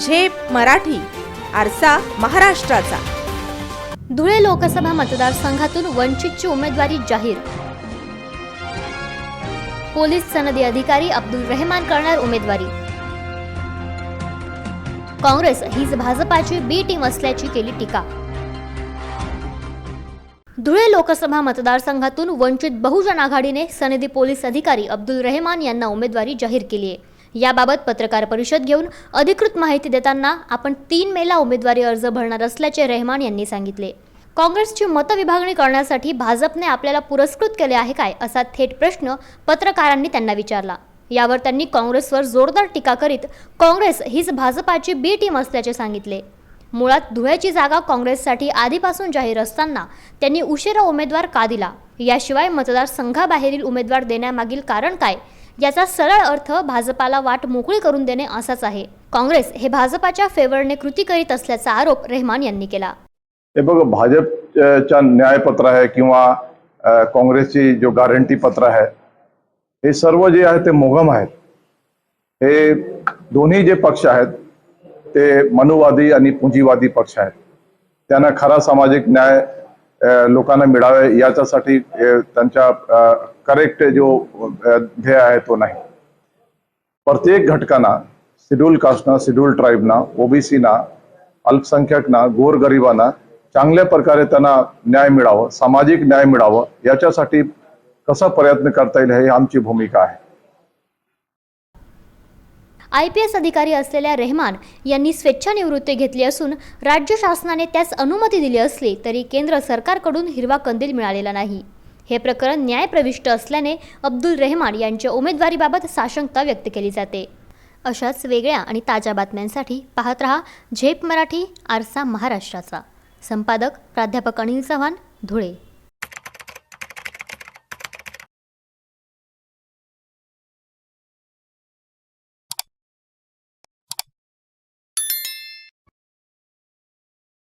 झेप मराठी आरसा महाराष्ट्राचा. धुळे लोकसभा मतदारसंघातून वंचितची उमेदवारी जाहीर. पोलीस सनदी अधिकारी अब्दुल रेहमान करणार उमेदवारी. काँग्रेस हीच भाजपाची बी टीम असल्याची केली टीका. धुळे लोकसभा मतदारसंघातून वंचित बहुजन आघाडीने सनदी पोलीस अधिकारी अब्दुल रेहमान यांना उमेदवारी जाहीर केली आहे याबाबत पत्रकार परिषद घेऊन अधिकृत माहिती देताना आपण तीन मेला उमेदवारी अर्ज भरणार असल्याचे रेहमान यांनी सांगितले. काँग्रेसची मतविभागणी करण्यासाठी भाजपने आपल्याला पुरस्कृत केले आहे काय असा थेट प्रश्न पत्रकारांनी त्यांना विचारला. यावर त्यांनी काँग्रेसवर जोरदार टीका करीत काँग्रेस हीच भाजपाची बी टीम असल्याचे सांगितले. मुळात धुळ्याची जागा काँग्रेससाठी आधीपासून जाहीर असताना त्यांनी उशिरा उमेदवार का दिला? याशिवाय मतदारसंघाबाहेरील उमेदवार देण्यामागील कारण काय? याचा सरळ अर्थ भाजपाला वाट मोकळी करून देणे असाच आहे. काँग्रेस हे भाजपाच्या फेवरने कृती करीत असल्याचा आरोप रेहमान यांनी केला. हे बघ भाजपच्या न्यायपत्र आहे किंवा काँग्रेसची जो गॅरंटी पत्र आहे हे सर्व जे आहे ते मोगम आहेत. हे दोन्ही जे पक्ष आहेत ते मनुवादी आणि पुंजीवादी पक्ष आहेत. त्यांना खरा सामाजिक न्याय लोकांना मिळावे याच्यासाठी त्यांच्या करेक्ट जो ध्येय आहे तो नाही. प्रत्येक घटकांना शेड्यूल कास्टना शेड्यूल ट्राईबना ओबीसीना अल्पसंख्याकना गोरगरिबांना चांगल्या प्रकारे त्यांना न्याय मिळावं सामाजिक न्याय मिळावं याच्यासाठी कसा प्रयत्न करता येईल ही आमची भूमिका आहे. आय पी एस अधिकारी असलेल्या रेहमान यांनी स्वेच्छानिवृत्ती घेतली असून राज्य शासनाने त्यास अनुमती दिली असली तरी केंद्र सरकारकडून हिरवा कंदील मिळालेला नाही. हे प्रकरण न्यायप्रविष्ट असल्याने अब्दुल रेहमान यांच्या उमेदवारीबाबत साशंकता व्यक्त केली जाते. अशाच वेगळ्या आणि ताज्या बातम्यांसाठी पाहत रहा झेप मराठी आरसा महाराष्ट्राचा. संपादक प्राध्यापक अनिल चव्हाण धुळे.